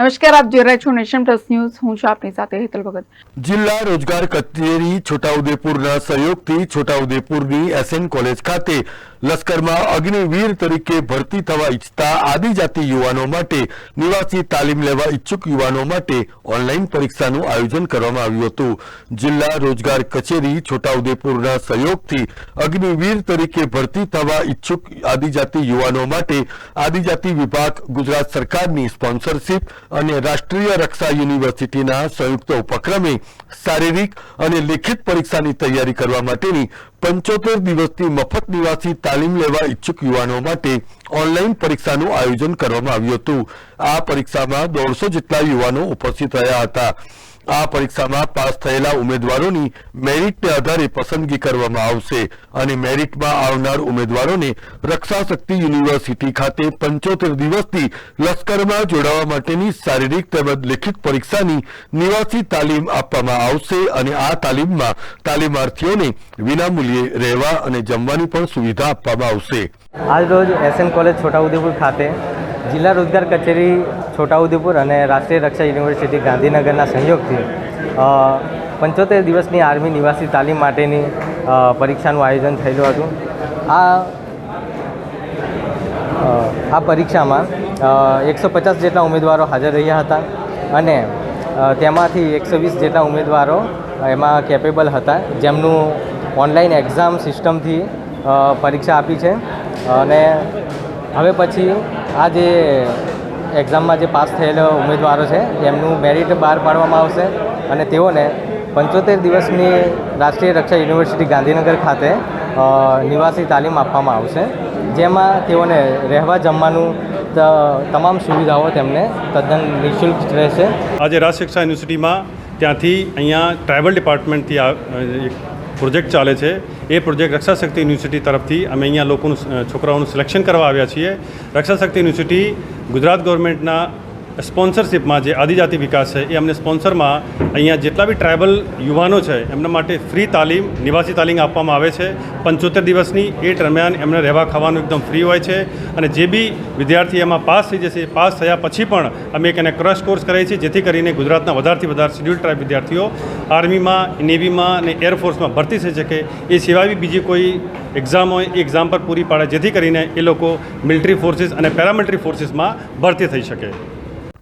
નમસ્કાર, આપ જોઈ રહ્યા છો નેશન પ્લસ ન્યૂઝ. હું છું આપની સાથે હેતલ ભગત. જિલ્લા રોજગાર કચેરી છોટાઉદેપુરના સહયોગથી છોટાઉદેપુરની એસએન કોલેજ ખાતે લશ્કરમાં અગ્નિવીર તરીકે ભરતી થવા ઈચ્છતા આદિજાતિ યુવાનો માટે, નિવાસી તાલીમ લેવા ઈચ્છુક યુવાનો માટે ઓનલાઈન પરીક્ષાનું આયોજન કરવામાં આવ્યું હતું. જિલ્લા રોજગાર કચેરી છોટાઉદેપુરના સહયોગથી અગ્નિવીર તરીકે ભરતી થવા ઈચ્છુક આદિજાતિ યુવાનો માટે આદિજાતિ વિભાગ, ગુજરાત સરકારની સ્પોન્સરશિપ અને રાષ્ટ્રીય રક્ષા યુનિવર્સિટીના સંયુક્ત ઉપક્રમે શારીરિક અને લેખિત પરીક્ષાની તૈયારી કરવા માટેની પંચોતેર દિવસની મફત નિવાસી તાલીમ લેવા ઈચ્છુક યુવાનો માટે ઓનલાઈન પરીક્ષાનું આયોજન કરવામાં આવ્યું હતું. આ પરીક્ષામાં દોઢસો જેટલા યુવાનો ઉપસ્થિત રહ્યા હતા. આ પરીક્ષામાં પાસ થયેલા ઉમેદવારોની મેરિટને આધારે પસંદગી કરવામાં આવશે અને મેરિટમાં આવનાર ઉમેદવારોને રક્ષા શક્તિ યુનિવર્સિટી ખાતે પંચોતેર દિવસથી લશ્કરમાં જોડાવા માટેની શારીરિક તેમજ લેખિત પરીક્ષાની નિવાસી તાલીમ આપવામાં આવશે અને આ તાલીમમાં તાલીમાર્થીઓને વિનામૂલ્યે રહેવા અને જમવાની પણ સુવિધા આપવામાં આવશે. આજ રોજ એસએન કોલેજ છોટાઉદેપુર ખાતે જિલ્લા રોજગાર કચેરી છોટાઉદેપુર અને રાષ્ટ્રીય રક્ષા યુનિવર્સિટી ગાંધીનગરના સંયોગથી પંચોતેર દિવસની આર્મી નિવાસી તાલીમ માટેની પરીક્ષાનું આયોજન થયેલું હતું. આ આ પરીક્ષામાં એકસો પચાસ જેટલા ઉમેદવારો હાજર રહ્યા હતા અને તેમાંથી એકસો વીસ જેટલા ઉમેદવારો એમાં કેપેબલ હતા, જેમનું ઓનલાઈન એક્ઝામ સિસ્ટમથી પરીક્ષા આપી છે. અને હવે પછી આ જે એક્ઝામમાં જે પાસ થયેલા ઉમેદવારો છે, એમનું મેરિટ બહાર પાડવામાં આવશે અને તેઓને પંચોતેર દિવસની રાષ્ટ્રીય રક્ષા યુનિવર્સિટી ગાંધીનગર ખાતે નિવાસી તાલીમ આપવામાં આવશે. જેમાં તેઓને રહેવા જમવાનું તમામ સુવિધાઓ તેમને તદ્દન નિઃશુલ્ક રહેશે. આજે રાજ શિક્ષા યુનિવર્સિટીમાં ત્યાંથી અહીંયા ટ્રાઇબલ ડિપાર્ટમેન્ટથી પ્રોજેક્ટ ચાલે છે. એ પ્રોજેક્ટ રક્ષાશક્તિ યુનિવર્સિટી તરફથી અમે અહીંયા લોકોનું છોકરાઓનું સિલેક્શન કરવા આવ્યા છીએ. રક્ષાશક્તિ યુનિવર્સિટી ગુજરાત ગવર્મેન્ટના સ્પોન્સરશિપમાં જે આદિજાતિ વિકાસ છે, એ અમને સ્પોન્સરમાં અહીંયા જેટલા બી ટ્રાઇબલ યુવાનો છે, એમના માટે ફ્રી તાલીમ, નિવાસી તાલીમ આપવામાં આવે છે. પંચોતેર દિવસની એ દરમિયાન એમને રહેવા ખાવાનું એકદમ ફ્રી હોય છે અને જે બી વિદ્યાર્થી એમાં પાસ થઈ જશે, પાસ થયા પછી પણ અમે એક એને ક્રશ કોર્સ કરીએ છીએ, જેથી કરીને ગુજરાતના વધારેથી વધારે શિડ્યુલ ટ્રાઇબ વિદ્યાર્થીઓ આર્મીમાં, નેવીમાં અને એરફોર્સમાં ભરતી થઈ શકે. એ સિવાય બી બીજી કોઈ એક્ઝામ હોય, એ એક્ઝામ પર પૂરી પાડે, જેથી કરીને એ લોકો મિલિટરી ફોર્સિસ અને પેરામિલિટરી ફોર્સિસમાં ભરતી થઈ શકે.